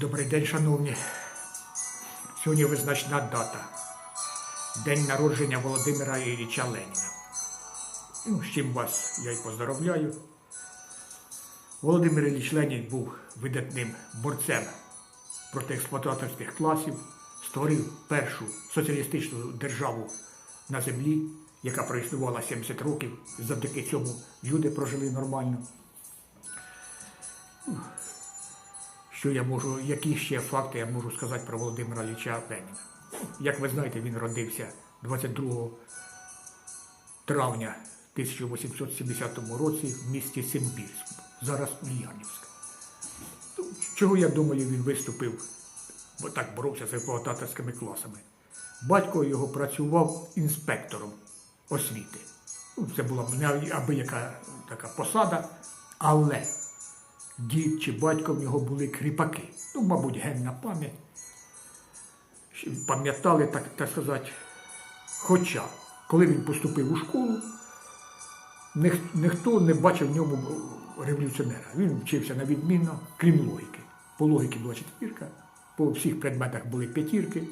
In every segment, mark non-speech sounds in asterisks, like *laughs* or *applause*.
Добрий день, шановні. Сьогодні визначна дата. День народження Володимира Ілліча Леніна. Ну, з чим вас я й поздоровляю. Володимир Ілліч Ленін був видатним борцем проти експлуататорських класів, створив першу соціалістичну державу на землі, яка проіснувала 70 років. Завдяки цьому люди прожили нормально. Що я можу, які ще факти я можу сказати про Володимира Ілліча Леніна? Як ви знаєте, він родився 22 травня 1870 році в місті Симбірськ, зараз Ульянівськ. Ну, Чого я думаю, він виступив, бо так боровся з експлуататорськими класами. Батько його працював інспектором освіти. Ну, Це була не аби яка така посада, але дід чи батько в нього були кріпаки. Ну, мабуть, генна пам'ять. Пам'ятали, так, так сказати. Хоча, коли він поступив у школу, ніх- ніхто не бачив в ньому революціонера. Він вчився на відмінно, крім логіки. По логіки була четвірка, по всіх предметах були п'ятірки.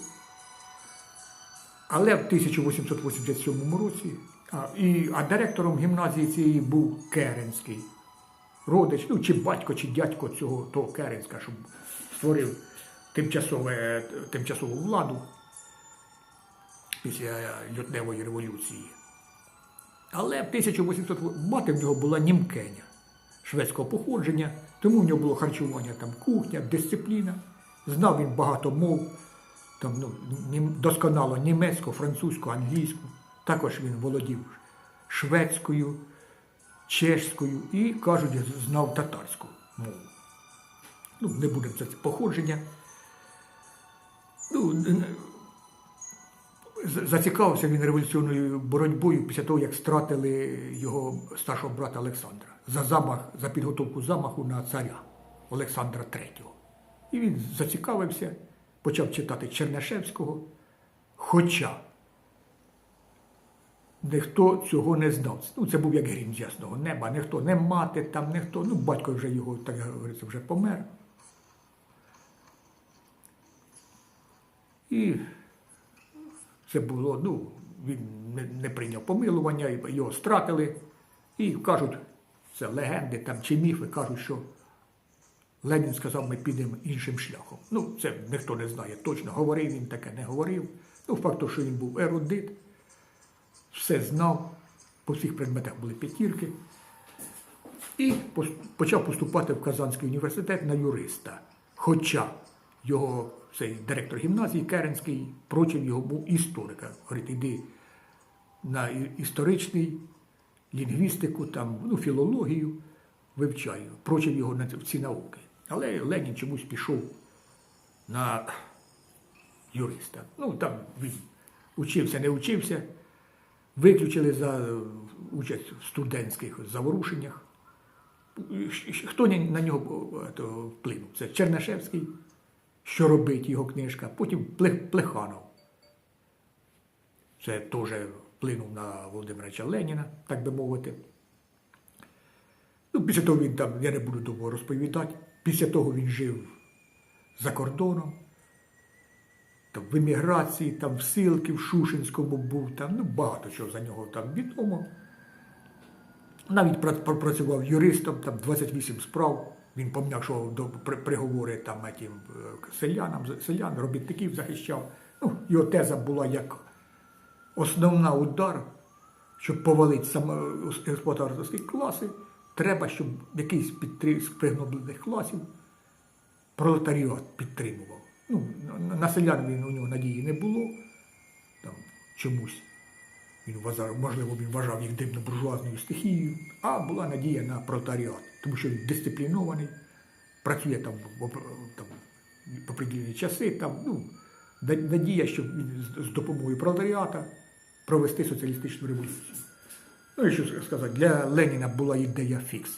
Але в 1887 році, а, і, а директором гімназії цієї був Керенський родич, ну чи батько, чи дядько цього того Керенська, щоб створив тимчасове, тимчасову владу після лютневої революції. Але в 1800 мати в нього була німкеня шведського походження, тому в нього було харчування, там кухня, дисципліна. Знав він багато мов, там, ну, досконало німецьку, французьку, англійську. Також він володів шведською, чешською і, кажуть, знав татарську мову. Ну, не будемо це походження. Ну, зацікавився він революційною боротьбою після того, як стратили його старшого брата Олександра за замах, за підготовку замаху на царя Олександра III. І він зацікавився, почав читати Чернешевського, хоча ніхто цього не знав. Ну, це був як грім з ясного неба. Ніхто, не мати там, ніхто. Ну, батько вже його, так говориться, вже помер. І це було, ну, він не, не прийняв помилування, його стратили. І кажуть, це легенди там чи міфи, кажуть, що Ленін сказав, ми підемо іншим шляхом. Ну, це ніхто не знає точно, говорив він таке, не говорив. Ну, факт, що він був ерудит, все знав, по всіх предметах були п'ятірки. І почав поступати в Казанський університет на юриста. Хоча його цей директор гімназії Керенський прочив його був історика. Говорить, іди на історичний, лінгвістику, там, ну, філологію вивчаю. Прочив його на ці науки. Але Ленін чомусь пішов на юриста. Ну, там він учився, не учився. Виключили за е, участь в студентських заворушеннях. Хто на нього е, вплинув? Це Чернашевський, що робить його книжка, потім Плеханов. Це теж вплинув на Володимира Леніна, так би мовити. Ну, після того він там, я не буду довго розповідати, після того він жив за кордоном, там, в еміграції, там в Силки, в Шушинському був, там, ну, багато чого за нього там відомо. Навіть пра- пропрацював юристом, там 28 справ. Він пом'якшував до при- приговори там этим, е, селянам, селян, робітників захищав. Ну, його теза була як основна удар, щоб повалити саме експлуататорські класи, треба, щоб якийсь підтри- з пригноблених класів пролетаріат підтримував. Ну, на- селян він у нього надії не було. Там чомусь він вважав, можливо, він вважав їх дивно буржуазною стихією, а була надія на пролетаріат, тому що він дисциплінований, працює там в определені часи, там, ну, надія, що він з- допомогою пролетаріата провести соціалістичну революцію. Ну і що сказати, для Леніна була ідея фікс.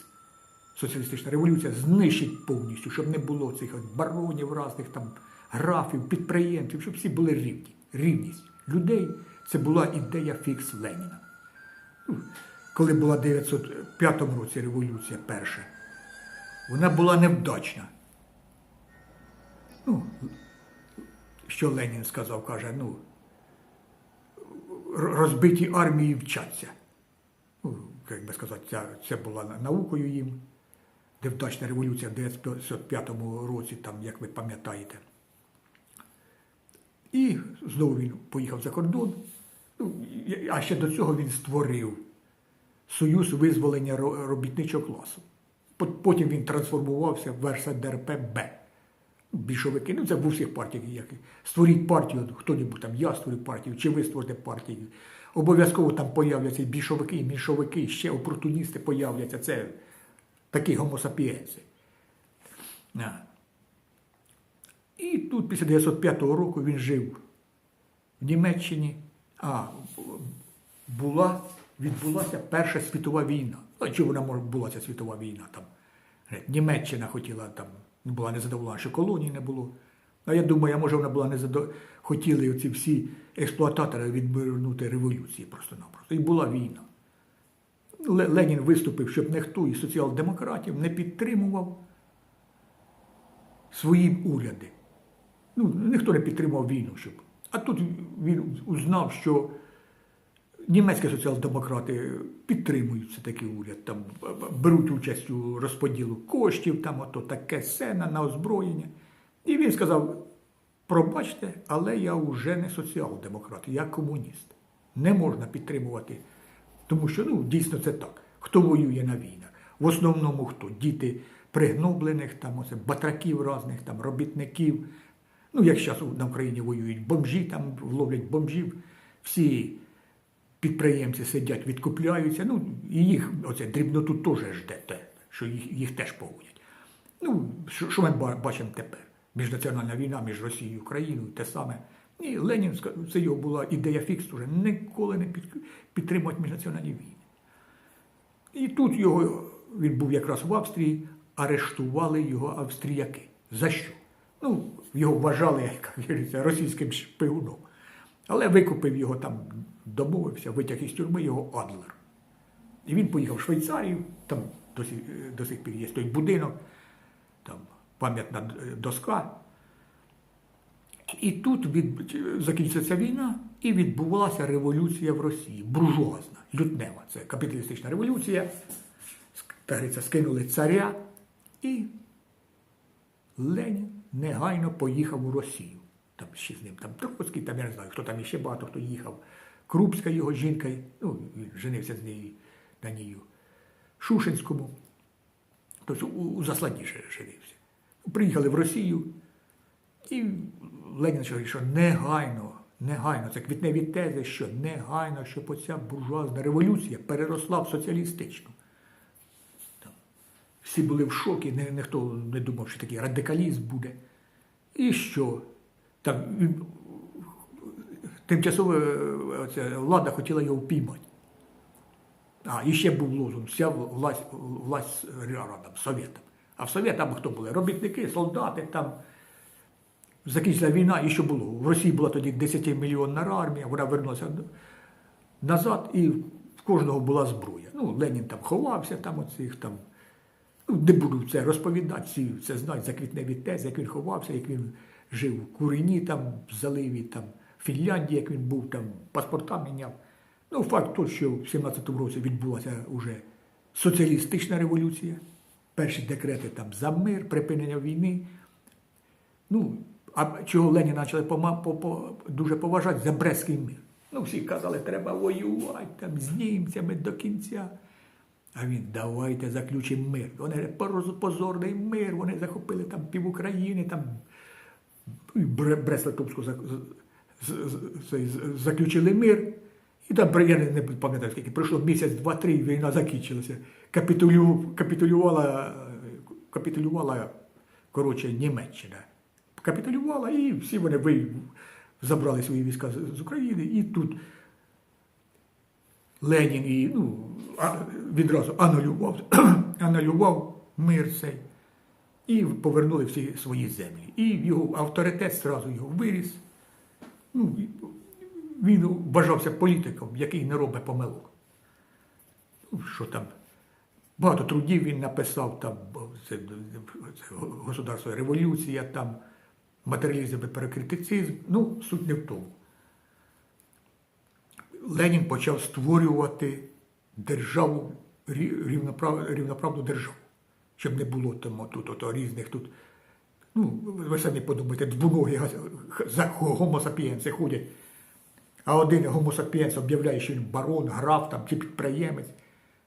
Соціалістична революція знищить повністю, щоб не було цих баронів, разних там графів, підприємців, щоб всі були рівні. Рівність людей це була ідея фікс Леніна. Ну, Коли була в 905 році революція перша, вона була невдачна. ну, що Ленін сказав, каже, ну, розбиті армії вчаться. Ну, як би сказати, ця, це була наукою їм, де вдачна революція в 1905 році, там, як ви пам'ятаєте. І знову він поїхав за кордон. Ну, а ще до цього він створив Союз визволення робітничого класу. Потім він трансформувався в РСДРП-Б. Більшовики, ну це в усіх партіях. Як. Створіть партію, хто-небудь там, я створю партію, чи ви створите партію. Обов'язково там появляться і більшовики, і меншовики, і ще опортуністи появляться. Це такі гомосапієнці. І тут, після 1905 року, він жив в Німеччині, а була, відбулася Перша світова війна. А чому вона може була ця світова війна? Там, Німеччина хотіла там, ну, була незадоволена, що колоній не було. А я думаю, може вона була незадоволена, хотіли оці всі експлуататори відвернути революції просто-напросто. І була війна. Ленін виступив, щоб ніхто із соціал-демократів не підтримував свої уряди. Ну, ніхто не підтримав війну, щоб. А тут він узнав, що німецькі соціал-демократи підтримують це такий уряд, там беруть участь у розподілу коштів, там ото таке сена на озброєння. І він сказав: пробачте, але я вже не соціал-демократ, я комуніст. Не можна підтримувати, тому що ну, дійсно це так. Хто воює на війнах? В основному хто? Діти пригноблених, там оце, батраків різних, там, робітників. Ну, як зараз на Україні воюють бомжі, там ловлять бомжів, всі підприємці сидять, відкупляються. Ну, і їх оце дрібноту теж жде, те, що їх, їх теж погонять. Ну, що, що ми бачимо тепер? Міжнаціональна війна між Росією і Україною, те саме. І Ленін, ска- це його була ідея фікс, уже ніколи не під, підтримувати міжнаціональні війни. І тут його, він був якраз в Австрії, арештували його австріяки. За що? Ну, його вважали, *laughs* як говориться, російським шпигуном. Але викупив його там, домовився, витяг із тюрми його Адлер. І він поїхав в Швейцарію, там до сих, до сих пір є той будинок, там пам'ятна доска. І тут від, закінчиться війна, і відбувалася революція в Росії, буржуазна, лютнева. Це капіталістична революція. Так говориться, скинули царя, і Ленін негайно поїхав у Росію. Там ще з ним там Троцький, там я не знаю, хто там іще багато хто їхав. Крупська його жінка, ну, женився з нею на ній. Шушинському. Тобто у, засланні женився. Приїхали в Росію, і Ленін говорить, що негайно, негайно, це квітневі тези, що негайно, щоб оця буржуазна революція переросла в соціалістичну. Всі були в шокі, ні- ніхто не думав, що такий радикалізм буде. І що? Там тимчасова е, влада хотіла його впіймати. А, і ще був лозунг, вся власть, власть радам, совєтам. А в совєтам хто були? Робітники, солдати, там закінчилася війна, і що було? В Росії була тоді 10-мільйонна армія, вона вернулася назад, і в кожного була зброя. Ну, Ленін там ховався, там оцих там. Не буду це розповідати, це знають за квітневі тези, як він ховався, як він жив в Курині, там, в заливі, там, в Фінляндії, як він був, там, паспорта міняв. Ну, факт той, що в 17-му році відбулася вже соціалістична революція, перші декрети там за мир, припинення війни. Ну, а чого Леніна почали дуже поважати за Брестський мир. Ну, всі казали, треба воювати там, з німцями до кінця. А він давайте заключимо мир. Вони говорять, позорний мир, вони захопили там пів України, там цей, з- заключили мир. І там, я не, пам'ятаю, скільки пройшло місяць, два-три, війна закінчилася. Капітулю, капітулювала, капітулювала, коротше, Німеччина. Капітулювала, і всі вони забрали свої війська з України, і тут Ленін і, ну, відразу анулював, *clears throat* анулював мир цей і повернули всі свої землі. І його авторитет зразу його виріс. Ну, він вважався політиком, який не робить помилок. Ну, що там? Багато трудів він написав, там це, це государство революція, там матеріалізм і перекритицизм. Ну, суть не в тому. Ленін почав створювати державу, рівноправ, рівноправну державу, щоб не було там тут ото, різних тут. Ну, ви самі подумайте, двоногі га- за гомо сапієнси ходять. А один гомо сапієнс об'являє, що він барон, граф там, чи підприємець,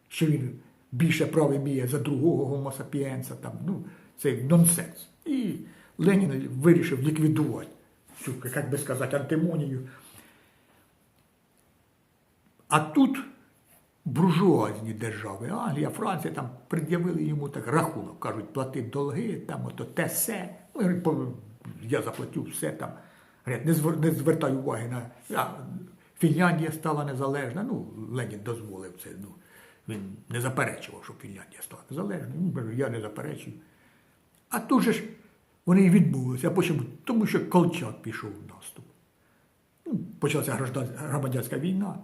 що він більше прав іміє за другого гомо сапієнса. Там, ну, це нонсенс. І Ленін вирішив ліквідувати цю, як би сказати, антимонію. А тут буржуазні держави, Англія, Франція, там пред'явили йому так рахунок, кажуть, плати долги, там ото те се. Ну, я заплатив все там. Не, звертай уваги на. Фінляндія стала незалежна. Ну, Ленін дозволив це. Ну, він не заперечував, щоб Фінляндія стала незалежною. Я не заперечую. А тут же ж вони відмовилися. А потім, тому що Колчак пішов в наступ. Ну, почалася громадянська війна.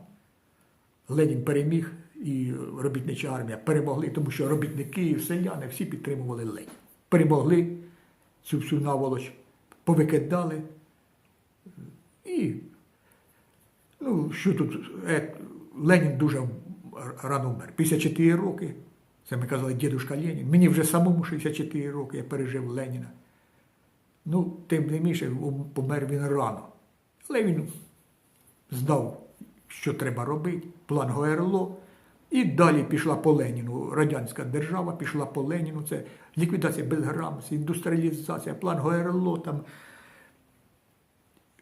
Ленін переміг і робітнича армія перемогли, тому що робітники і селяни всі підтримували Ленін. Перемогли цю всю наволоч, повикидали. І ну, що тут? Е, Ленін дуже рано вмер. 54 роки. Це ми казали дідушка Ленін. Мені вже самому 64 роки, я пережив Леніна. Ну, тим не менше, помер він рано. Але він знав, що треба робити, план ГОРЛО. І далі пішла по Леніну. Радянська держава пішла по Леніну. Це ліквідація безграмотності, індустріалізація, план ГОРЛО, там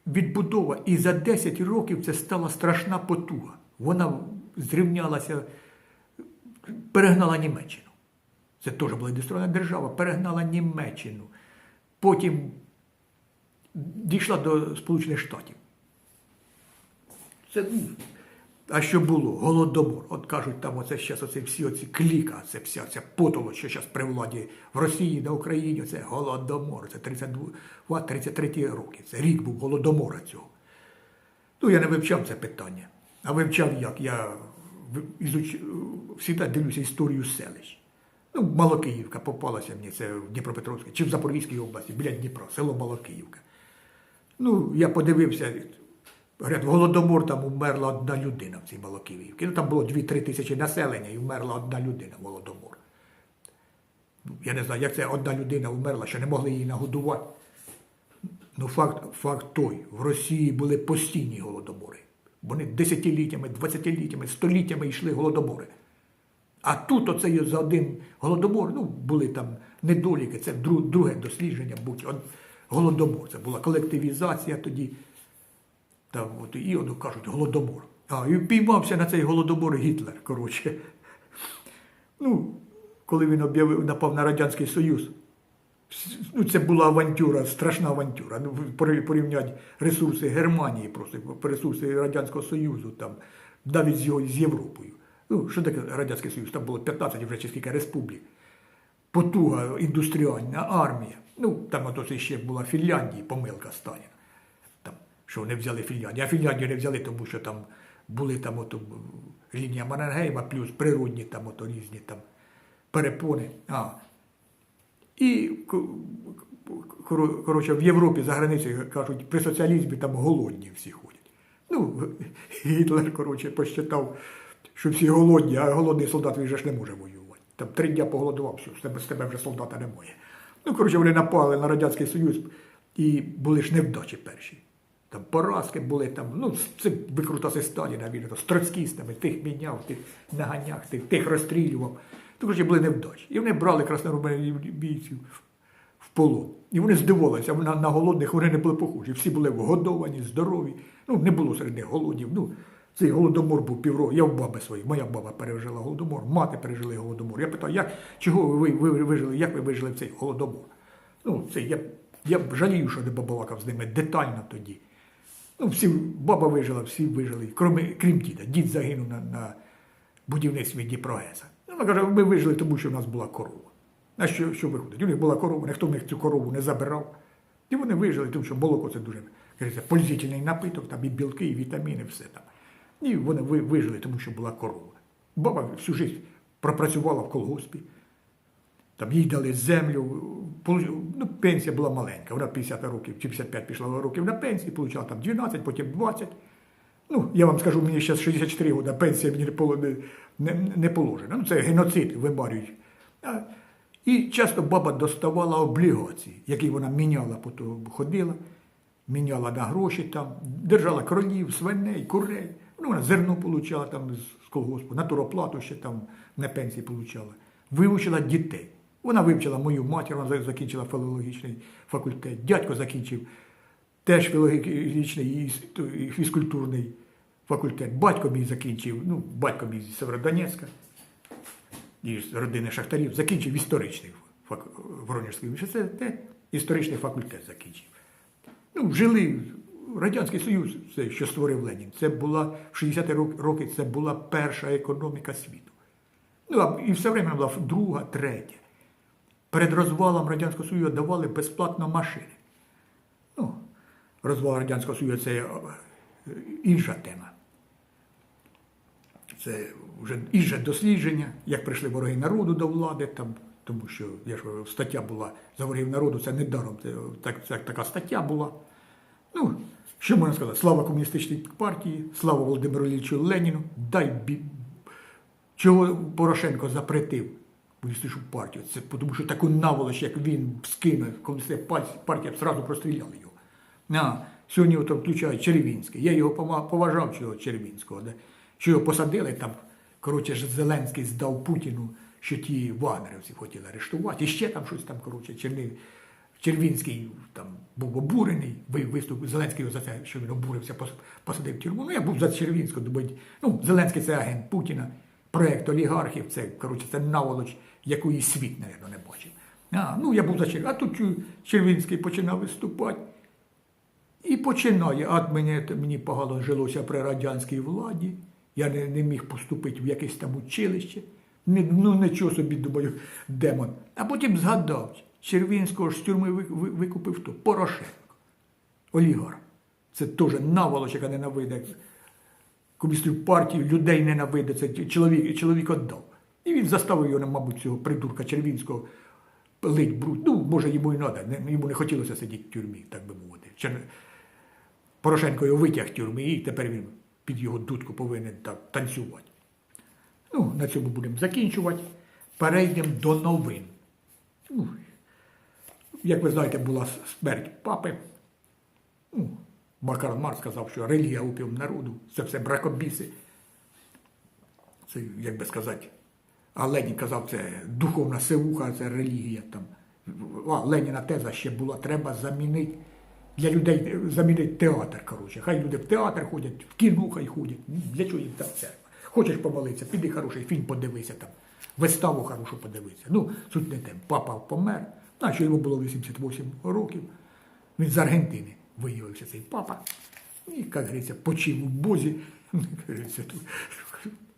відбудова. І за 10 років це стала страшна потуга. Вона зрівнялася, перегнала Німеччину. Це теж була індустріальна держава, перегнала Німеччину. Потім дійшла до Сполучених Штатів. Це, ну, а що було? Голодомор. От кажуть, там оце зараз оце всі оці кліка, це вся ця потоло, що зараз при владі в Росії, на Україні, це голодомор. Це 32, 33 роки. Це рік був голодомора цього. Ну, я не вивчав це питання. А вивчав як? Я ізуч... завжди дивлюся історію селищ. Ну, Малокиївка попалася мені, це в Дніпропетровській, чи в Запорізькій області, біля Дніпра, село Малокиївка. Ну, я подивився, говорять, Голодомор там умерла одна людина в цій Малокиївці. Ну, там було 2-3 тисячі населення і вмерла одна людина Голодомор. Я не знаю, як це одна людина вмерла, що не могли її нагодувати. Ну, факт, факт той, в Росії були постійні голодомори. Вони десятиліттями, двадцятиліттями, століттями йшли голодомори. А тут оце за один голодомор, ну, були там недоліки, це друге дослідження, будь голодомор. Це була колективізація тоді. Там, от, і от, кажуть, голодомор. А, і піймався на цей голодомор Гітлер, коротше. Ну, коли він об'явив, напав на Радянський Союз, ну, це була авантюра, страшна авантюра. Ну, порівняти ресурси Германії, просто ресурси Радянського Союзу, там, навіть з, його, з Європою. Ну, що таке Радянський Союз? Там було 15 вже чи скільки республік. Потуга, індустріальна армія. Ну, там ото ще була Фінляндія, помилка Сталіна. Що вони взяли Фінляндію. А Фінляндію не взяли, тому що там були там ото, лінія Маннергейма, плюс природні там ото різні там перепони. А, і коротше, в Європі за границею кажуть, при соціалізмі там голодні всі ходять. Ну, Гітлер, коротше, посчитав, що всі голодні, а голодний солдат він же ж не може воювати. Там три дня поголодував, все, з тебе, з тебе вже солдата немає. Ну, коротше, вони напали на Радянський Союз і були ж невдачі перші. Там поразки були там, ну, це викрутаси Сталіна, він з троцкістами, тих міняв, тих наганяв, тих, тих розстрілював. Коротше, були невдачі. І вони брали краснорубійців в полон. І вони здивувалися, на, на голодних вони не були похожі. Всі були вгодовані, здорові. Ну, не було серед них голодів. Ну, цей голодомор був півроку. Я в баби своїй, моя баба пережила голодомор, мати пережили голодомор. Я питаю, як, чого ви, ви, ви вижили, як ви вижили в цей голодомор? Ну, це я, я жалію, що не побалакав з ними детально тоді. Ну, всі, баба вижила, всі вижили, крім, крім діда. Дід загинув на, на будівництві Дніпрогеса. Ну, Вона каже, ми вижили, тому що в нас була корова. А що, що виходить? У них була корова, ніхто в них цю корову не забирав. І вони вижили, тому що молоко це дуже кажеться, пользительний напиток, там і білки, і вітаміни, все там. І вони вижили, тому що була корова. Баба всю життя пропрацювала в колгоспі. Там їй дали землю, ну, пенсія була маленька, вона 50 років чи 55 пішла років на пенсії, получала там 12, потім 20. Ну, я вам скажу, мені зараз 64 роки, пенсія мені не, не, не, положена. Ну, це геноцид вимарюють. І часто баба доставала облігації, які вона міняла, потім ходила, міняла на гроші там, держала кролів, свиней, курей. Ну, вона зерно получала там з колгоспу, натуроплату ще там на пенсії получала. Вивчила дітей. Вона вивчила мою матір, вона закінчила філологічний факультет, дядько закінчив теж філологічний і фізкультурний факультет. Батько мій закінчив, ну, батько мій з Северодонецька, і з родини шахтарів, закінчив історичний. Воронежський університет, історичний факультет закінчив. Ну, жили Радянський Союз, це, що створив Ленін. Це була в 60-ті роки це була перша економіка світу. Ну, і все время була друга, третя. Перед розвалом Радянського Союзу давали безплатно машини. Ну, розвал Радянського Союзу це е, інша тема. Це вже інше дослідження, як прийшли вороги народу до влади, там, тому що я ж стаття була за ворогів народу, це недаром, це, так, це така стаття була. Ну, що можна сказати? Слава комуністичній партії, слава Володимиру Іллічу Леніну, дай бі... чого Порошенко запретив комуністичну партію. Це тому що таку наволоч, як він скинув комуністична партія, б зразу простріляли його. А, сьогодні от включають Червінський. Я його поважав, цього Червінського, да? що його посадили там. Коротше, Зеленський здав Путіну, що ті вагнерівці хотіли арештувати. І ще там щось там, коротше, Черни... Червінський там був обурений, ви- виступ Зеленський за це, що він обурився, посадив тюрму. Ну, я був за Червінського, думаю, ну, Зеленський це агент Путіна, проект олігархів, це, коротше, це наволоч, якої світ, навіть, не бачив. А, ну, я був за Червінський. А тут Червінський починав виступати. І починає, а мені, мені погано жилося при радянській владі. Я не, не міг поступити в якесь там училище. Ні- Ну, нічого собі думаю, демон. А потім згадав, Червінського ж з тюрми ви- ви- викупив хто? Порошенко. Олігарх. Це теж наволоч, яка ненавидить комуністів партію, людей ненавидить. Це чоловік, чоловік віддав. І він заставив його, мабуть, цього придурка Червінського лить бруд. Ну, може, йому і треба. Йому не хотілося сидіти в тюрмі, так би мовити. Чер- Порошенко його витяг з тюрми, і тепер він під його дудку повинен так танцювати. Ну, на цьому будемо закінчувати. Перейдемо до новин. Ну, як ви знаєте, була смерть папи. Ну, Макар Марк сказав, що релігія опіум народу, це все бракобіси. Це, як би сказати, а Ленін казав, це духовна сивуха, це релігія. Там. А Леніна теза ще була, треба замінити для людей замінити театр. Коротше. Хай люди в театр ходять, в кіно хай ходять. Для чого їм там церква? Хочеш помолитися, піди хороший фільм подивися там, виставу хорошу подивися. Ну, суть не те. Папа помер, що йому було 88 років. Він з Аргентини виявився цей папа. І, як говориться, почив у Бозі. *laughs*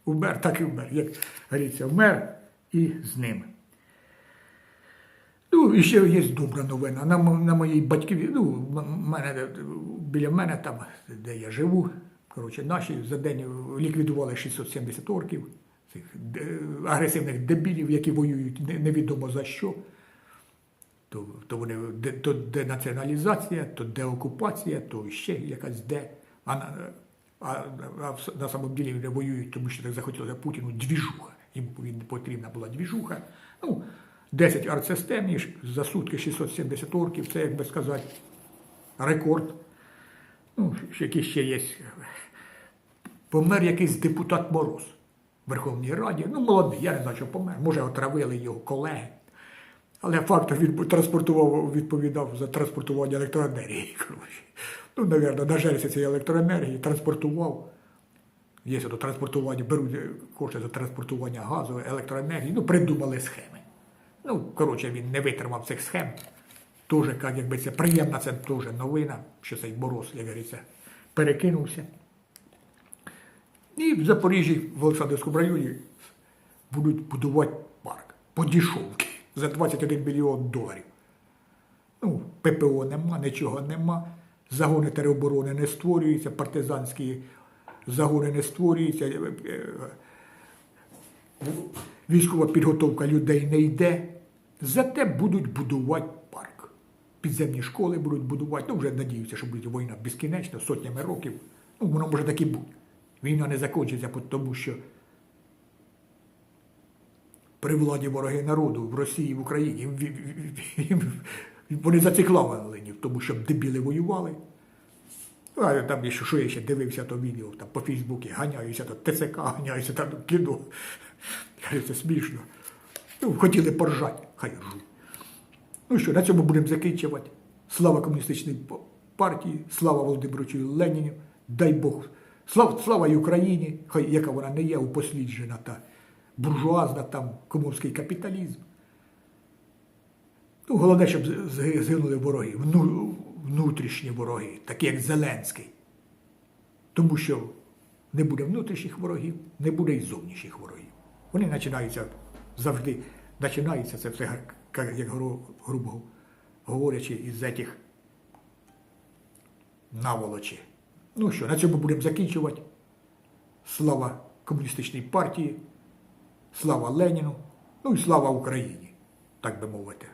Умер, так і вмер. Як говориться, вмер і з ним. Ну, і ще є добра новина. На, на моїй батьківі, ну, мене, біля мене, там, де я живу, коротше, наші за день ліквідували 670 орків, цих агресивних дебілів, які воюють невідомо за що. То, то вони то денаціоналізація, то деокупація, то ще якась де. А на, самом вони воюють, тому що так захотілося Путіну двіжуха. Йому потрібна була двіжуха. Ну, 10 артсистем за сутки 670 орків, це, як би сказати, рекорд. Ну, який ще є. Помер якийсь депутат Мороз в Верховній Раді. Ну, молодий, я не знаю, що помер. Може, отравили його колеги. Але факт він транспортував, відповідав за транспортування електроенергії. *laughs* коротше. Ну, навірно, нажерся цієї електроенергії, транспортував. Є до транспортування, беруть е, кошти за транспортування газу, електроенергії, ну, придумали схеми. Ну, коротше, він не витримав цих схем. Тоже, як якби це приємна, це теж новина, що цей мороз, як говориться, перекинувся. І в Запоріжжі, в Олександрівському районі, будуть будувати парк по дішовки за 21 мільйон доларів. Ну, ППО нема, нічого нема. Загони тероборони не створюються, партизанські загони не створюються. е, е, Військова підготовка людей не йде. Зате будуть будувати парк. Підземні школи будуть будувати. Ну, вже надіються, що буде війна безкінечна, сотнями років. Ну, воно може так і бути. Війна не закінчиться, тому що при владі вороги народу в Росії, в Україні, вони зацикловані в тому, щоб дебіли воювали. А там є, що, я ще дивився то відео там, по Фейсбуці, ганяюся, то ТЦК, ганяюся там кіно. Це смішно. Ну, хотіли поржати, хай ржуть. Ну що, на цьому будемо закінчувати. Слава комуністичній партії, слава Володимировичу Леніну, дай Бог. Слава, слава і Україні, хай яка вона не є упосліджена та буржуазна, там комунський капіталізм. Ну, головне, щоб згинули вороги, внутрішні вороги, такі як Зеленський. Тому що не буде внутрішніх ворогів, не буде і зовнішніх ворогів. Вони починаються завжди, починається це все, як гру- грубо говорячи, із цих наволочі. Ну що, на цьому будемо закінчувати. Слава комуністичній партії, слава Леніну, ну і слава Україні, так би мовити.